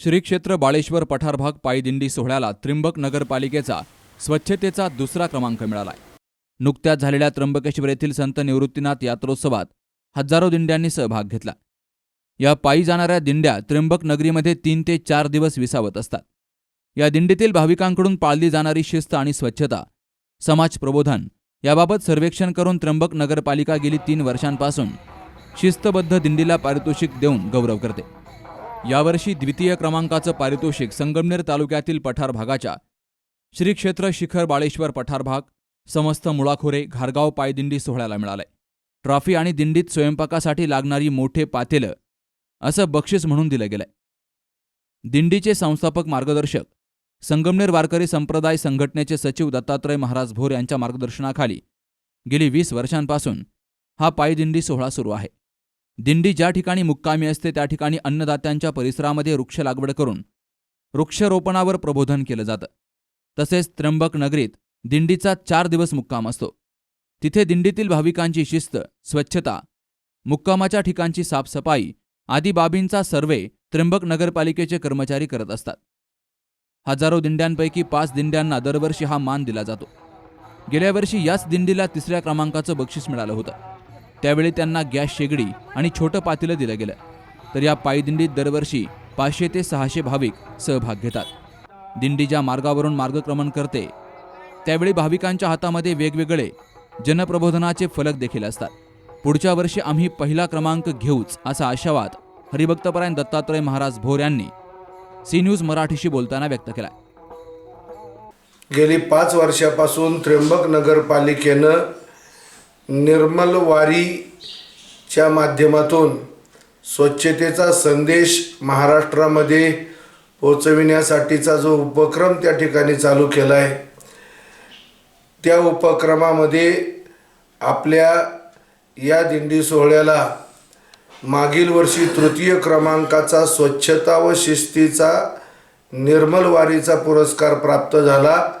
श्री क्षेत्र बाळेश्वर पठारभाग पायदिंडी सोहळ्याला त्र्यंबक नगरपालिकेचा स्वच्छतेचा दुसरा क्रमांक मिळालाय. नुकत्याच झालेल्या त्र्यंबकेश्वर येथील संत निवृत्तीनाथ यात्रोत्सवात हजारो दिंड्यांनी सहभाग घेतला. या पायी जाणाऱ्या दिंड्या त्र्यंबक नगरीमध्ये तीन ते चार दिवस विसावत असतात. या दिंडीतील भाविकांकडून पाळली जाणारी शिस्त आणि स्वच्छता समाज प्रबोधन याबाबत सर्वेक्षण करून त्र्यंबक नगरपालिका गेली तीन वर्षांपासून शिस्तबद्ध दिंडीला पारितोषिक देऊन गौरव करते. यावर्षी द्वितीय क्रमांकाचं पारितोषिक संगमनेर तालुक्यातील पठार भागाच्या श्री क्षेत्र शिखर बाळेश्वर पठार भाग समस्त मुळाखोरे घारगाव पायदिंडी सोहळ्याला मिळालंय ट्रॉफी आणि दिंडीत स्वयंपाकासाठी लागणारी मोठे पातेलं असं बक्षीस म्हणून दिलं गेलंय. दिंडीचे संस्थापक मार्गदर्शक संगमनेर वारकरी संप्रदाय संघटनेचे सचिव दत्तात्रय महाराज भोर यांच्या मार्गदर्शनाखाली गेली वीस वर्षांपासून हा पायदिंडी सोहळा सुरू आहे. दिंडी ज्या ठिकाणी मुक्कामी असते त्या ठिकाणी अन्नदात्यांच्या परिसरामध्ये वृक्ष लागवड करून वृक्षरोपणावर प्रबोधन केलं जातं. तसेच त्र्यंबक नगरीत दिंडीचा चार दिवस मुक्काम असतो. तिथे दिंडीतील भाविकांची शिस्त स्वच्छता मुक्कामाच्या ठिकाणची साफसफाई आदी बाबींचा सर्वे त्र्यंबक नगरपालिकेचे कर्मचारी करत असतात. हजारो दिंड्यांपैकी पाच दिंड्यांना दरवर्षी हा मान दिला जातो. गेल्या वर्षी याच दिंडीला तिसऱ्या क्रमांकाचं बक्षीस मिळालं होतं. त्यावेळी त्यांना गॅस शेगडी आणि छोटं पातेलं दिलं गेलं. तर या पायदिंडीत दरवर्षी पाचशे ते सहाशे भाविक सहभाग घेतात. दिंडी ज्या मार्गावरून मार्गक्रमण करते. त्यावेळी भाविकांच्या हातामध्ये वेगवेगळे जनप्रबोधनाचे फलक देखील असतात. पुढच्या वर्षी आम्ही पहिला क्रमांक घेऊच असा आशावाद हरिभक्तपरायण दत्तात्रय महाराज भोर यांनी सी न्यूज मराठीशी बोलताना व्यक्त केला गेली पाच वर्षापासून त्र्यंबक नगरपालिकेनं निर्मल वारीच्या माध्यमातून स्वच्छतेचा संदेश महाराष्ट्रामध्ये पोचविण्यासाठीचा जो उपक्रम त्या ठिकाणी चालू केला आहे त्या उपक्रमामध्ये आपल्या या दिंडी सोहळ्याला मागील वर्षी तृतीय क्रमांकाचा स्वच्छता व शिस्तीचा निर्मल वारीचा पुरस्कार प्राप्त झाला.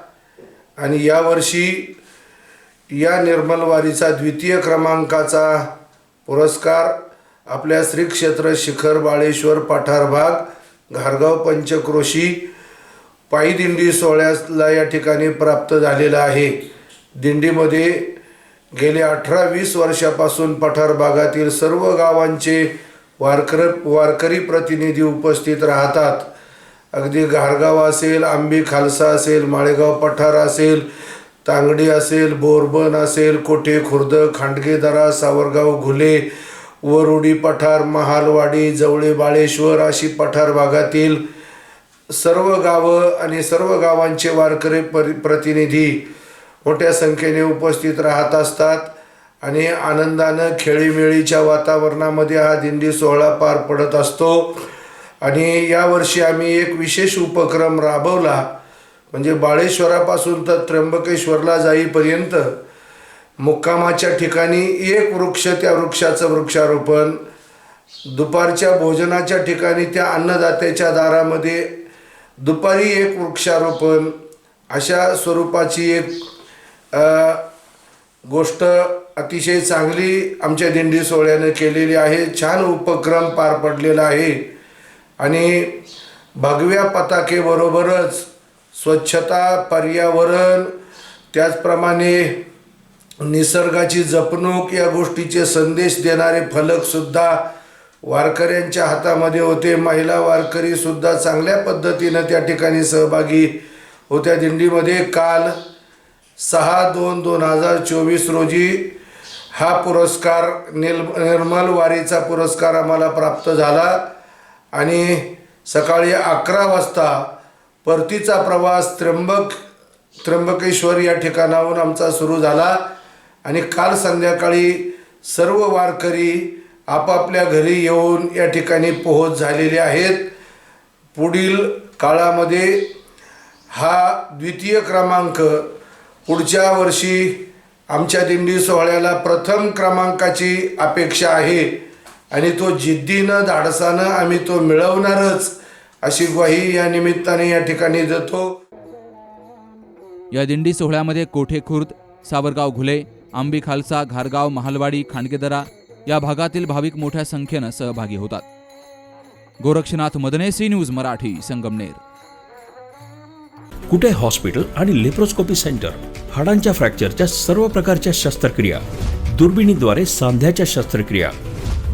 आणि यावर्षी या निर्मलवारीचा द्वितीय क्रमांकाचा पुरस्कार आपल्या श्री क्षेत्र शिखर बाळेश्वर पठार भाग घारगाव पंचक्रोशी पायी दिंडी सोहळ्याला या ठिकाणी प्राप्त झालेला आहे. दिंडीमध्ये गेले अठरा वीस वर्षापासून पठार भागातील सर्व गावांचे वारकर वारकरी प्रतिनिधी उपस्थित राहतात. अगदी घारगाव असेल आंबी खालसा असेल माळेगाव पठार असेल तांगडी असेल बोरबन असेल कोठे खुर्द खांडगेदरा सावरगाव घुले वरुडी पठार महालवाडी जवळे बाळेश्वर अशी पठार भागातील सर्व गावं आणि सर्व गावांचे वारकरी परि प्रतिनिधी मोठ्या संख्येने उपस्थित राहत असतात आणि आनंदानं खेळीमेळीच्या वातावरणामध्ये हा दिंडी सोहळा पार पडत असतो. आणि यावर्षी आम्ही एक विशेष उपक्रम राबवला. म्हणजे बाळेश्वरापासून तर त्र्यंबकेश्वरला जाईपर्यंत मुक्कामाच्या ठिकाणी एक वृक्ष त्या वृक्षाचं वृक्षारोपण दुपारच्या भोजनाच्या ठिकाणी त्या अन्नदात्याच्या दारामध्ये दुपारी एक वृक्षारोपण अशा स्वरूपाची एक गोष्ट अतिशय चांगली आमच्या दिंडी सोहळ्यानं केलेली आहे. छान उपक्रम पार पडलेला आहे. आणि भगव्या पताकेबरोबरच स्वच्छता पर्यावरण त्याचप्रमाणे निसर्गाची जपणूक या गोष्टीचे संदेश देणारे फलकसुद्धा वारकऱ्यांच्या हातामध्ये होते. महिला वारकरीसुद्धा चांगल्या पद्धतीनं त्या ठिकाणी सहभागी होत्या. दिंडीमध्ये काल सहा दोन दोन हजार चोवीस रोजी हा पुरस्कार निल निर्मल वारीचा पुरस्कार आम्हाला प्राप्त झाला. आणि सकाळी अकरा वाजता परतीचा प्रवास त्र्यंबक त्र्यंबकेश्वर या ठिकाणाहून आमचा सुरू झाला. आणि काल संध्याकाळी सर्व वारकरी आपापल्या घरी येऊन या ठिकाणी पोहोच झालेले आहेत. पुढील काळामध्ये हा द्वितीय क्रमांक पुढच्या वर्षी आमच्या दिंडी सोहळ्याला प्रथम क्रमांकाची अपेक्षा आहे. आणि तो जिद्दीनं धाडसानं आम्ही तो मिळवणारच. अशी ग्वाही या निमित्ताने या ठिकाणी देतो. या दिंडी सोहळ्यामध्ये कोठे खुर्द सावरगाव घुले आंबी खालसा घारगाव महालवाडी खांडकेदरा या भागातील भाविक मोठ्या संख्येनं सहभागी होतात. Gorakshnath Madane C news Marathi Sangamner. Kute hospital आणि लेप्रोस्कोपी सेंटर? हाडांच्या फ्रॅक्चरच्या सर्व प्रकारच्या शस्त्रक्रिया दुर्बिणीद्वारे सांध्याच्या शस्त्रक्रिया